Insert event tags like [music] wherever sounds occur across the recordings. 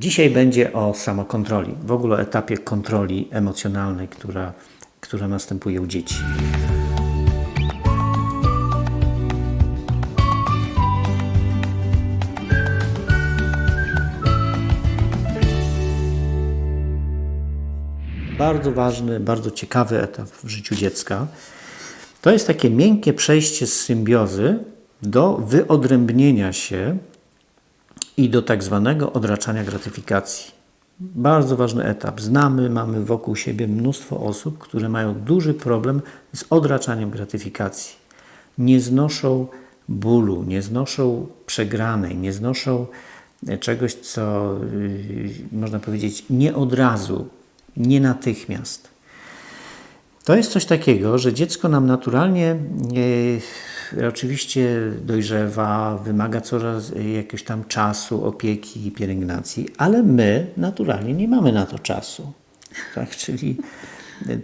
Dzisiaj będzie o samokontroli, w ogóle o etapie kontroli emocjonalnej, która, która następuje u dzieci. Bardzo ważny, bardzo ciekawy etap w życiu dziecka. To jest takie miękkie przejście z symbiozy do wyodrębnienia się i do tak zwanego odraczania gratyfikacji. Bardzo ważny etap. Znamy, mamy wokół siebie mnóstwo osób, które mają duży problem z odraczaniem gratyfikacji. Nie znoszą bólu, nie znoszą przegranej, nie znoszą e, czegoś, co yy, można powiedzieć nie od razu, nie natychmiast. To jest coś takiego, że dziecko nam naturalnie e, oczywiście dojrzewa, wymaga coraz e, jakiegoś tam czasu, opieki i pielęgnacji, ale my naturalnie nie mamy na to czasu. Tak? [laughs] Czyli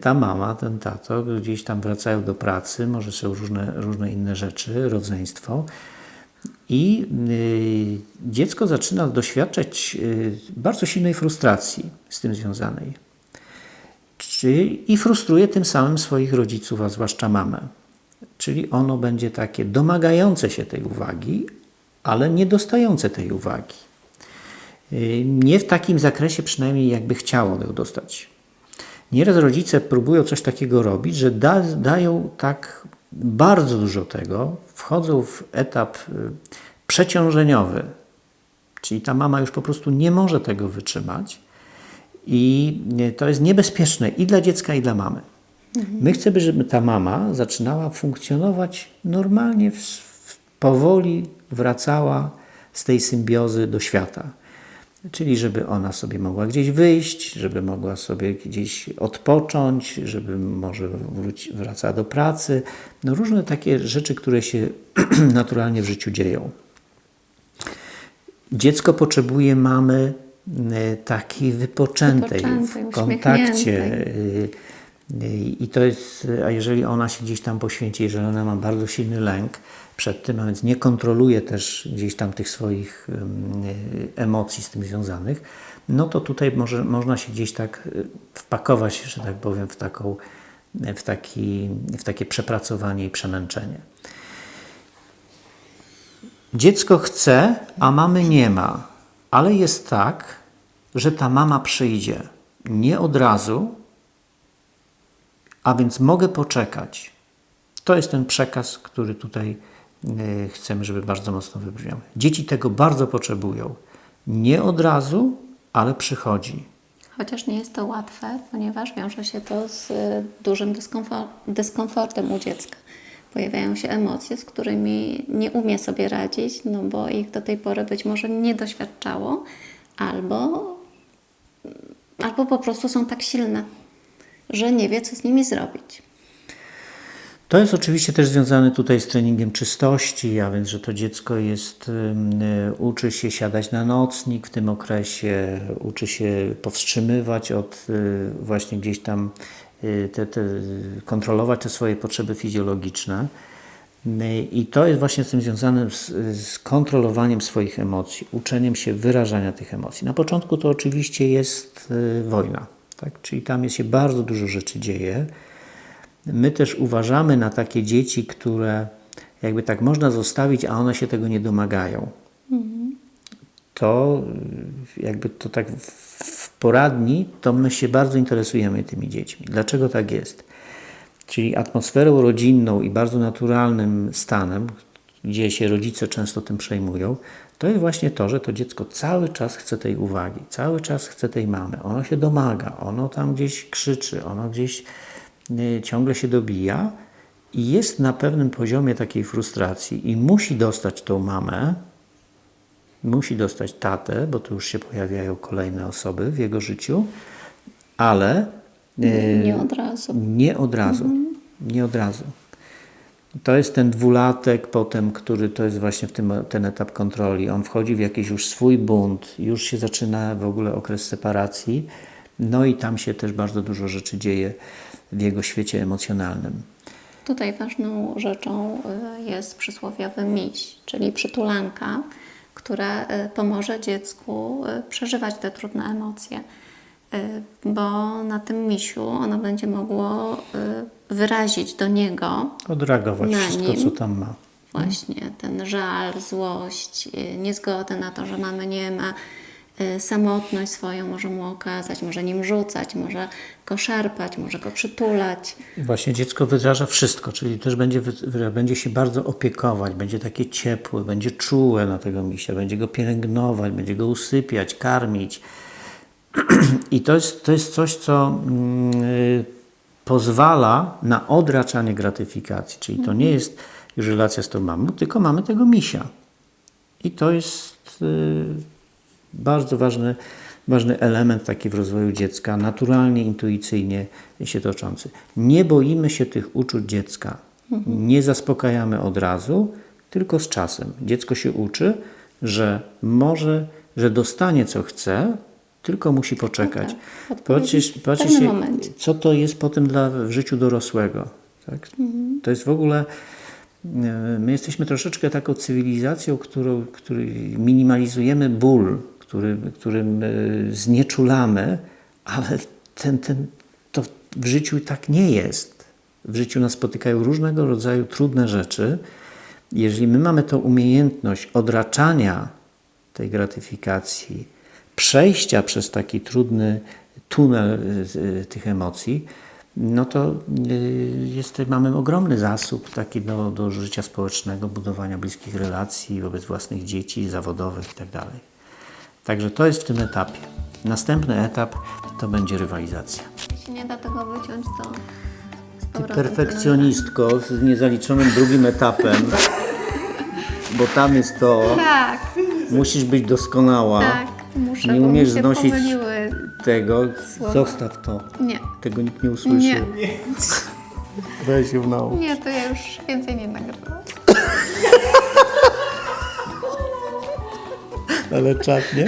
ta mama, ten tato gdzieś tam wracają do pracy, może są różne, różne inne rzeczy, rodzeństwo. I y, dziecko zaczyna doświadczać y, bardzo silnej frustracji z tym związanej. Czyli i frustruje tym samym swoich rodziców, a zwłaszcza mamę. Czyli ono będzie takie domagające się tej uwagi, ale nie dostające tej uwagi. Y, Nie w takim zakresie przynajmniej, jakby chciało ją dostać. Nieraz rodzice próbują coś takiego robić, że da, dają tak bardzo dużo tego, wchodzą w etap y, przeciążeniowy, czyli ta mama już po prostu nie może tego wytrzymać i y, to jest niebezpieczne i dla dziecka, i dla mamy. My chcemy, żeby ta mama zaczynała funkcjonować normalnie, w, w, powoli wracała z tej symbiozy do świata. Czyli żeby ona sobie mogła gdzieś wyjść, żeby mogła sobie gdzieś odpocząć, żeby może wróci, wracała do pracy. No różne takie rzeczy, które się [clears throat] naturalnie w życiu dzieją. Dziecko potrzebuje mamy e, takiej wypoczętej, Wypoczętej, w kontakcie. uśmiechniętej. I to jest, a jeżeli ona się gdzieś tam poświęci, jeżeli ona ma bardzo silny lęk przed tym, a więc nie kontroluje też gdzieś tam tych swoich emocji z tym związanych, no to tutaj może, można się gdzieś tak y, wpakować, że tak powiem, w, taką, w, taki, w takie przepracowanie i przemęczenie. Dziecko chce, a mamy nie ma, ale jest tak, że ta mama przyjdzie nie od razu, a więc mogę poczekać. To jest ten przekaz, który tutaj y, chcemy, żeby bardzo mocno wybrzmiał. Dzieci tego bardzo potrzebują. Nie od razu, ale przychodzi. Chociaż nie jest to łatwe, ponieważ wiąże się to z y, dużym dyskomfor- dyskomfortem u dziecka. Pojawiają się emocje, z którymi nie umie sobie radzić, no bo ich do tej pory być może nie doświadczało, albo, albo po prostu są tak silne, że nie wie, co z nimi zrobić. To jest oczywiście też związane tutaj z treningiem czystości, a więc, że to dziecko jest, y, uczy się siadać na nocnik w tym okresie, uczy się powstrzymywać od y, właśnie gdzieś tam y, te, te, kontrolować te swoje potrzeby fizjologiczne. I to jest właśnie z tym związane z, z kontrolowaniem swoich emocji, uczeniem się wyrażania tych emocji. Na początku to oczywiście jest wojna, tak? czyli tam się bardzo dużo rzeczy dzieje. My też uważamy na takie dzieci, które jakby tak można zostawić, a one się tego nie domagają. To y, jakby to tak w poradni, to my się bardzo interesujemy tymi dziećmi. Dlaczego tak jest? Czyli atmosferą rodzinną i bardzo naturalnym stanem, gdzie się rodzice często tym przejmują, to jest właśnie to, że to dziecko cały czas chce tej uwagi, cały czas chce tej mamy. Ono się domaga, ono tam gdzieś krzyczy, ono gdzieś y, ciągle się dobija i jest na pewnym poziomie takiej frustracji i musi dostać tą mamę, musi dostać tatę, bo tu już się pojawiają kolejne osoby w jego życiu, ale y, Nie od razu. nie od razu. Nie od razu. To jest ten dwulatek potem, który to jest właśnie w tym, ten etap kontroli. On wchodzi w jakiś już swój bunt, już się zaczyna w ogóle okres separacji. No i tam się też bardzo dużo rzeczy dzieje w jego świecie emocjonalnym. Tutaj ważną rzeczą y, jest przysłowiowy miś, czyli przytulanka, która e, pomoże dziecku e, przeżywać te trudne emocje. Bo na tym misiu ono będzie mogło wyrazić do niego Odreagować Na wszystko, nim. co tam ma. właśnie ten żal, złość, y, niezgodę na to, że mamy nie ma, y, samotność swoją może mu okazać, może nim rzucać, może go szarpać, może go przytulać. Właśnie dziecko wyraża wszystko, czyli też będzie, będzie się bardzo opiekować, będzie takie ciepłe, będzie czułe na tego misia, będzie go pielęgnować, będzie go usypiać, karmić. [clears throat] I to jest, to jest coś, co mm, y, pozwala na odraczanie gratyfikacji. Czyli to nie jest już relacja z tą mamą, tylko mamy tego misia. I to jest y, bardzo ważny, ważny element taki w rozwoju dziecka, naturalnie, intuicyjnie się toczący. Nie boimy się tych uczuć dziecka. Nie zaspokajamy od razu, tylko z czasem. Dziecko się uczy, że może, że dostanie co chce, tylko musi poczekać. tak. Patrzcie pewnym się, co to jest potem dla, w życiu dorosłego. Tak? To jest w ogóle. e, My jesteśmy troszeczkę taką cywilizacją, którą, który minimalizujemy ból, który, którym e, znieczulamy, ale ten, ten, to w życiu tak nie jest. W życiu nas spotykają różnego rodzaju trudne rzeczy. Jeżeli my mamy tą umiejętność odraczania tej gratyfikacji, przejścia przez taki trudny tunel y, y, tych emocji, no to y, jest, mamy ogromny zasób taki do, do życia społecznego, budowania bliskich relacji wobec własnych dzieci, zawodowych itd. Także to jest w tym etapie. Następny etap to będzie rywalizacja. Jeśli nie da tego wyciąć, to Ty perfekcjonistko z niezaliczonym drugim etapem, [laughs] bo tam jest to, Tak, musisz być doskonała. tak, muszę, Nie bo umiesz mi się znosić pomyliły. tego, Słowa. zostaw to. Nie, Tego nikt nie usłyszy. nie, Weź ją na nie, to ja już więcej nie nagrywam. Ale czat, nie?